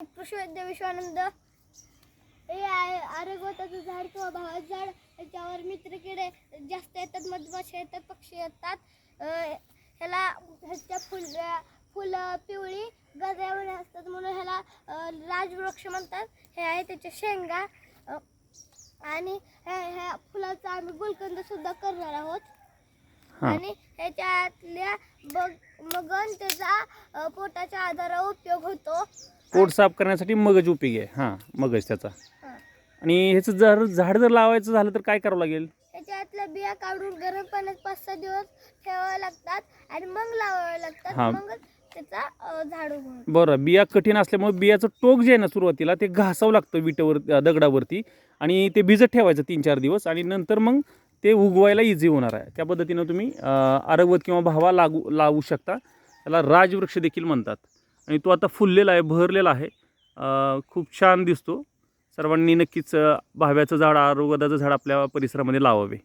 कृष्णविद्या विश्वानंद. हे आरोग्यताचं झाड किंवा भावाचं झाड त्याच्यावर मित्रकिडे जास्त येतात मधमाशा येतात पक्षी येतात. ह्याला ह्याच्या फुल फुलं पिवळी गजावणी असतात म्हणून ह्याला राजवृक्ष म्हणतात. हे आहे त्याच्या शेंगा. आणि ह्या ह्या फुलाचा आम्ही गुलकंद सुद्धा करणार आहोत. हां. आणि ह्याच्यातल्या बग मगन त्याचा पोटाच्या आधारावर उपयोग होतो. पोट साफ करण्यासाठी मगज उपयोगी आहे. हां मगज त्याचा. आणि ह्याचं जर झाड जर लावायचं झालं तर काय करावं लागेल? त्याच्यातल्या बिया काढून गरम पाण्यात पाच सहा दिवस ठेवावे लागतात आणि मग लावावे लागतात. हा. त्याचा झाड बरं बिया कठीण असल्यामुळे बियाचं टोक जे आहे ना सुरुवातीला ते घासावं लागतं विटेवर दगडावरती आणि ते भिजत ठेवायचं तीन चार दिवस आणि नंतर मग ते उगवायला इझी होणार आहे. त्या पद्धतीनं तुम्ही अं, आरगवत किंवा भावा लागू लावू शकता. त्याला राजवृक्ष देखील म्हणतात. आणि तो आता फुललेला आहे भरलेला आहे. खूप छान दिसतो. सर्वांनी नक्कीच भाव्याचं झाड आरोग्याचं झाड आपल्या परिसरामध्ये लावावे.